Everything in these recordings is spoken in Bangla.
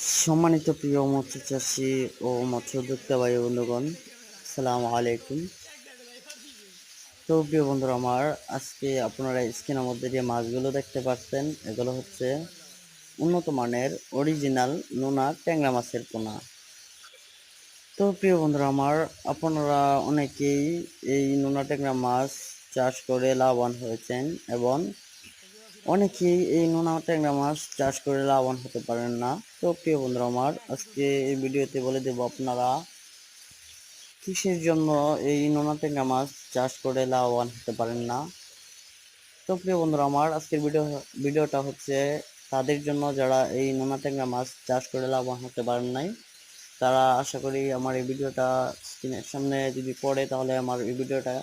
সম্মানিত প্রিয় মৎস্য চাষি ও মৎস্য উদ্যোক্তা ভাই বন্ধুগণ, সালাম আলাইকুম। তো প্রিয় বন্ধুরা, আমার আজকে আপনারা স্ক্রিনের মধ্যে যে মাছগুলো দেখতে পাচ্ছেন, এগুলো হচ্ছে উন্নত মানের অরিজিনাল নোনা ট্যাংরা মাছের পোনা। তো প্রিয় বন্ধুরা, আমার আপনারা অনেকেই এই নোনা ট্যাংরা মাছ চাষ করে লাভবান হয়েছেন এবং অনেকেই এই নোনা ট্যাংরা মাছ চাষ করে লাভবান হতে পারেন না। তো প্রিয় বন্ধুরা আমার, আজকে এই ভিডিওতে বলে দেব আপনারা, কিসের জন্য এই নোনা ট্যাংরা মাছ চাষ করে লাভবান হতে পারেন না? তো প্রিয় বন্ধুরা আমার, আজকের ভিডিও, ভিডিওটা হচ্ছে তাদের জন্য যারা এই নোনা ট্যাংরা মাছ চাষ করে লাভবান হতে পারেন নাই, তারা আশা করি আমার এই ভিডিওটা স্ক্রিনের সামনে যদি পড়ে তাহলে আমার এই ভিডিওটা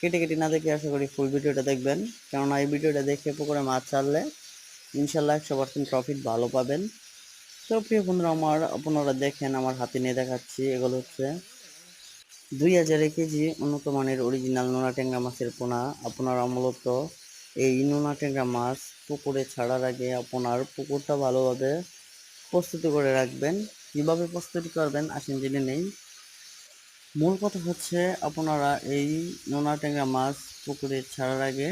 কেটে কেটে না দেখে আশা করি ফুল ভিডিওটা দেখবেন। কেননা এই ভিডিওটা দেখে পুকুরে মাছ ছাড়লে ইনশাল্লাহ একশো পার্সেন্ট প্রফিট ভালো পাবেন। তো প্রিয় বন্ধুরা, আমার আপনারা দেখেন, আমার হাতে নিয়ে দেখাচ্ছি, এগুলো হচ্ছে দুই হাজার কেজি উন্নত মানের অরিজিনাল নোনা ট্যাংরা মাছের পোনা। আপনারা মূলত এই নোনা ট্যাংরা মাছ পুকুরে ছাড়ার আগে আপনার পুকুরটা ভালোভাবে প্রস্তুতি করে রাখবেন। কীভাবে প্রস্তুতি করবেন, আসেন জেনে নেই। মূল কথা হচ্ছে আপনারা এই নোনা ট্যাংরা মাছ পুকুরে ছাড়ার আগে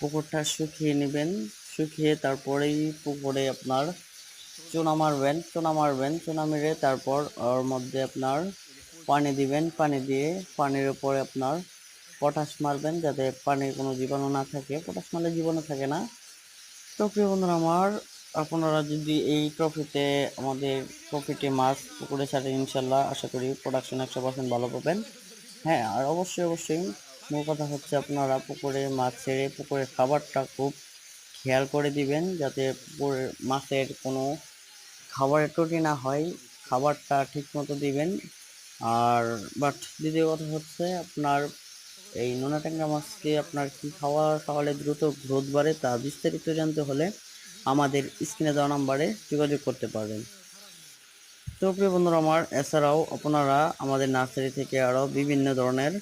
পুকুরটা শুকিয়ে নেবেন, শুকিয়ে তারপরেই পুকুরে আপনার চুনা মারবেন চুনা মারবেন, চুনা মেরে তারপর ওর মধ্যে আপনার পানি দিবেন, পানি দিয়ে পানির উপরে আপনার পটাশ মারবেন যাতে পানির কোনো জীবাণু না থাকে, পটাশ মারলে জীবাণু থাকে না। তো প্রিয় বন্ধুরা, আমার আপনারা যদি এই ট্রফিতে আমাদের প্রফিটে মাছ পুকুরে ছাড়েন ইনশাল্লাহ আশা করি প্রোডাকশন একশো পার্সেন্ট ভালো পাবেন। হ্যাঁ আর অবশ্যই অবশ্যই মূল কথা হচ্ছে আপনারা পুকুরে মাছ ছেড়ে পুকুরের খাবারটা খুব খেয়াল করে দিবেন যাতে পুকুরের মাছের কোনো খাবারের ত্রুটি না হয়, খাবারটা ঠিক মতো দিবেন। আর বাট দ্বিতীয় কথা হচ্ছে আপনার এই নোনা ট্যাংরা মাছকে আপনার কি খাওয়া খাওয়ালে দ্রুত গ্রোথ বাড়ে তা বিস্তারিত জানতে হলে আমাদের স্ক্রিনে দেওয়া নাম্বারে যোগাযোগ করতে পারবেন। তো প্রিয় বন্ধুরা, আমার এছাড়াও আপনারা আমাদের নার্সারি থেকে আরও বিভিন্ন ধরনের